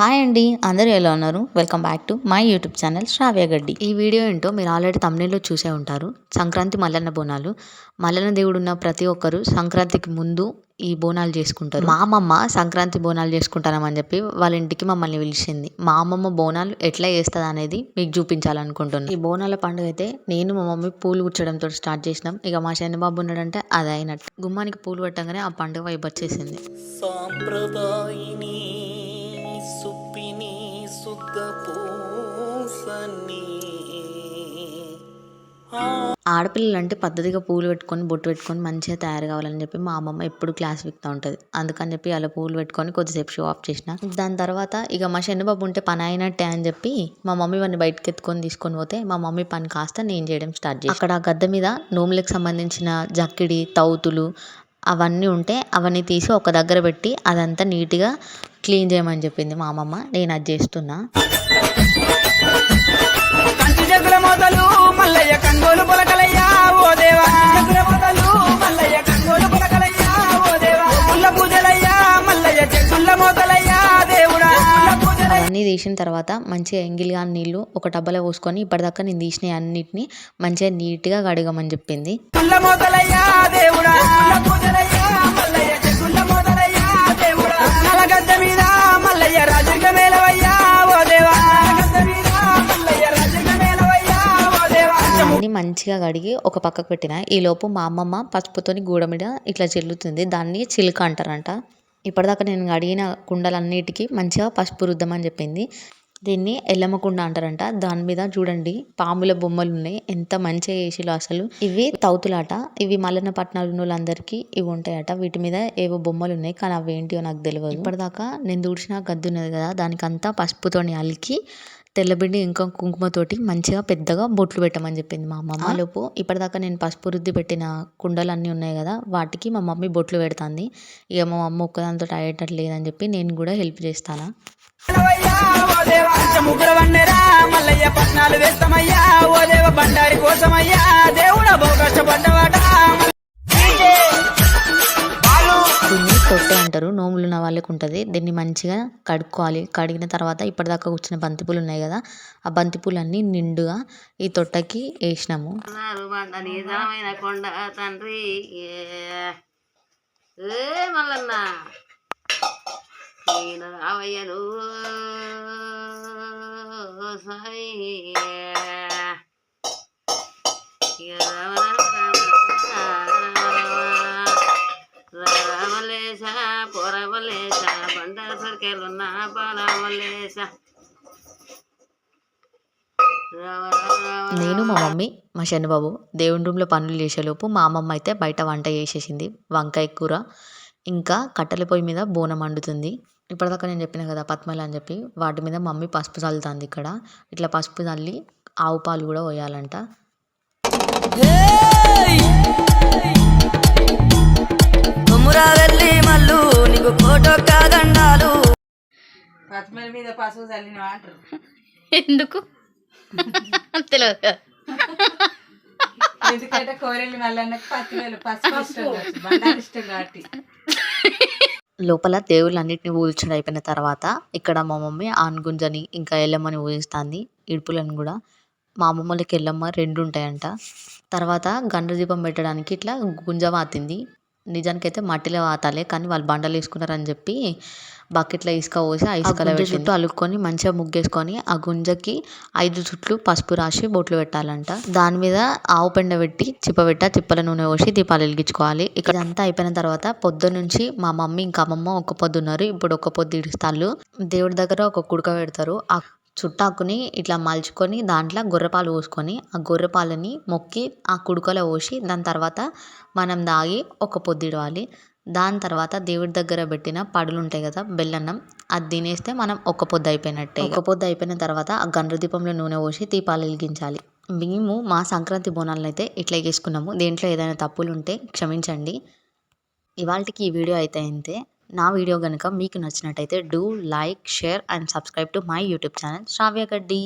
Hi అండి అందరూ ఎలా ఉన్నారు? Welcome back to my YouTube channel Sravya Gaddi. ఈ వీడియో ఏంటో మీరు ఆల్రెడీ తమిళలో చూసే ఉంటారు. సంక్రాంతి మల్లన్న బోనాలు. మల్లన్న దేవుడు ఉన్న ప్రతి ఒక్కరు సంక్రాంతికి ముందు ఈ బోనాలు చేసుకుంటారు. మా అమ్మమ్మ సంక్రాంతి బోనాలు చేసుకుంటానమని చెప్పి వాళ్ళ ఇంటికి మమ్మల్ని పిలిచింది. మా అమ్మమ్మ బోనాలు ఎట్లా చేస్తుంది అనేది మీకు చూపించాలనుకుంటున్నాను ఈ బోనాల పండుగ అయితే నేను మా మమ్మీ పూలు కూర్చడంతో స్టార్ట్ చేసినాం. ఇక మా చంద్రబాబు ఉన్నాడంటే అది అయినట్టు గుమ్మానికి పూలు పెట్టగానే ఆ పండుగ వైపు వచ్చేసింది. సాంప్రదాయ ఆడపిల్లలు అంటే పద్ధతిగా పూలు పెట్టుకొని బొట్టు పెట్టుకొని మంచిగా తయారు కావాలని చెప్పి మా అమ్మమ్మ ఎప్పుడు క్లాస్ విక్తా ఉంటుంది. అందుకని చెప్పి అలా పూలు పెట్టుకొని కొద్దిసేపు షో ఆఫ్ చేసిన. దాని తర్వాత ఇక మా శనిబాబు ఉంటే పని అయినట్టే అని చెప్పి మా మమ్మీ వాడిని బయటకు ఎత్తుకొని తీసుకొని పోతే మా మమ్మీ పని కాస్త నేను చేయడం స్టార్ట్ చేసి అక్కడ ఆ గద్దె మీద నోములకు సంబంధించిన జక్కిడి తౌతులు అవన్నీ ఉంటే అవన్నీ తీసి ఒక దగ్గర పెట్టి అదంతా నీట్గా క్లీన్ చేయమని చెప్పింది మా అమ్మమ్మ. నేను అది చేస్తున్నా. అవన్నీ తీసిన తర్వాత మంచిగా ఎంగిలిగా నీళ్ళు ఒక టబ్బలో పోసుకొని ఇప్పటిదాకా నేను తీసిన అన్నిటిని మంచిగా నీట్గా కడగమని చెప్పింది. మంచిగా కడిగి ఒక పక్కకు పెట్టిన ఈ లోపు మా అమ్మమ్మ పసుపుతోని గూడ మీద ఇట్లా చెల్లుతుంది. దాన్ని చిలుక అంటారంట. ఇప్పటిదాకా నేను కడిగిన కుండలన్నిటికీ మంచిగా పసుపు రుద్దమని చెప్పింది. దీన్ని ఎల్లమ్మ కుండ అంటారంట. దాని మీద చూడండి పాముల బొమ్మలు ఉన్నాయి ఎంత మంచిగా వేసిలో అసలు. ఇవి తౌతులాట. ఇవి మల్లన్న పట్టణాలు ఉన్న వాళ్ళందరికీ ఇవి ఉంటాయట. వీటి మీద ఏవో బొమ్మలు ఉన్నాయి కానీ అవి ఏంటియో నాకు తెలియదు ఇప్పటిదాకా నేను దూడ్చిన గద్దు ఉన్నది కదా దానికంతా పసుపుతోని అలికి తెల్లబిండి ఇంకా కుంకుమతోటి మంచిగా పెద్దగా బొట్లు పెట్టమని చెప్పింది మా అమ్మమ్మ. లోపు ఇప్పటిదాకా నేను పసుపు రుద్ది పెట్టిన కుండలు అన్నీ ఉన్నాయి కదా వాటికి మా మమ్మీ బొట్లు పెడుతుంది. ఇక మా అమ్మ ఒక్కదాంతో అయ్యేటట్టు లేదని చెప్పి నేను కూడా హెల్ప్ చేస్తాను? మల్లయ్య పట్నాలు వేస్తామయ్యా ఓ దేవ బండారి కోసమయ్యా. దేవుడా బహు కష్టపడ్డవాట తొట్టె అంటారు. నోములు ఉన్న వాళ్ళకి ఉంటుంది. దీన్ని మంచిగా కడుక్కోవాలి. కడిగిన తర్వాత ఇప్పటిదాకా కూర్చున్న బంతిపూలు ఉన్నాయి కదా ఆ బంతిపూలన్నీ నిండుగా ఈ తొట్టకి వేసినాము. అన్నారు కొండ తండ్రి. ఏ మల్లన్న. సాయి. పొరవలేశ బండ రామ రామ నేను మా మమ్మీ మా శనిబాబు దేవుని రూమ్లో పనులు చేసేలోపు మా అమ్మమ్మ అయితే బయట వంట చేసేసింది వంకాయ కూర. ఇంకా కట్టెల పొయ్యి మీద బోనం వండుతుంది. ఇప్పటిదాకా నేను చెప్పిన కదా పద్మలు అని చెప్పి వాటి మీద మమ్మీ పసుపు చల్లుతుంది ఇక్కడ. ఇట్లా పసుపు చల్లి ఆవు పాలు కూడా పోయాలంట. ఫోటో కాదండాలు. పచ్చిమిర మీద పసుపు చల్లిన అంటారు. ఎందుకు? తెలియదు ఎందుకంటే కోరెల్లి మల్లన్నకి పచ్చిమిరలు పసుపు ఇష్టం కావచ్చు, బండారు ఇష్టం కాబట్టి. లోపల దేవుళ్ళన్నిటిని ఊల్చడం అయిపోయిన తర్వాత ఇక్కడ మా మమ్మీ ఆన్గుంజని ఇంకా ఎల్లమ్మని ఊహిస్తుంది ఇడుపులను కూడా. మా అమ్మమ్మలకి ఎల్లమ్మ రెండు ఉంటాయంట తర్వాత గండ్ర దీపం పెట్టడానికి ఇట్లా గుంజ వాతింది. నిజానికైతే మట్టిలో వాతాలే కానీ వాళ్ళు బండలు వేసుకున్నారని చెప్పి బకెట్లో ఇసుక పోసి ఆ ఇసుకలో చుట్టూ అలుక్కొని మంచిగా ముగ్గేసుకొని ఆ గుంజకి ఐదు చుట్లు పసుపు రాసి బొట్లు పెట్టాలంట. దాని మీద ఆవు పెండ పెట్టి చిప్పబెట్ట చిప్పల నూనె పోసి దీపాలు వెలిగించుకోవాలి. ఇక్కడ అంతా అయిపోయిన తర్వాత పొద్దు నుంచి మా మమ్మీ ఇంకా అమ్మమ్మ ఒక పొద్దు ఉన్నారు. ఇప్పుడు ఒక పొద్దు ఇడుస్తాళ్ళు దేవుడి దగ్గర ఒక కుడక పెడతారు. ఆ చుట్టాకుని ఇట్లా మలుచుకొని దాంట్లో గొర్రెపాలు పోసుకొని ఆ గొర్రెపాలని మొక్కి ఆ కుడుకలో పోసి దాని తర్వాత మనం దాగి ఒక పొద్దు ఇడవాలి. దాని తర్వాత దేవుడి దగ్గర పెట్టిన పడులు ఉంటాయి కదా బెల్లన్నం అది తినేస్తే మనం ఒక పొద్దు అయిపోయినట్టే. ఒక పొద్దు అయిపోయిన తర్వాత ఆ గండ్ర దీపంలో నూనె పోసి దీపాలు వెలిగించాలి. మేము మా సంక్రాంతి బోనాలను అయితే ఇట్లా చేసుకున్నాము. దేంట్లో ఏదైనా తప్పులు ఉంటే క్షమించండి. ఇవాళకి ఈ వీడియో అయితే అంతే నా వీడియో కనుక మీకు నచ్చినట్టయితే do like share and subscribe to my YouTube channel Sravya Gaddi.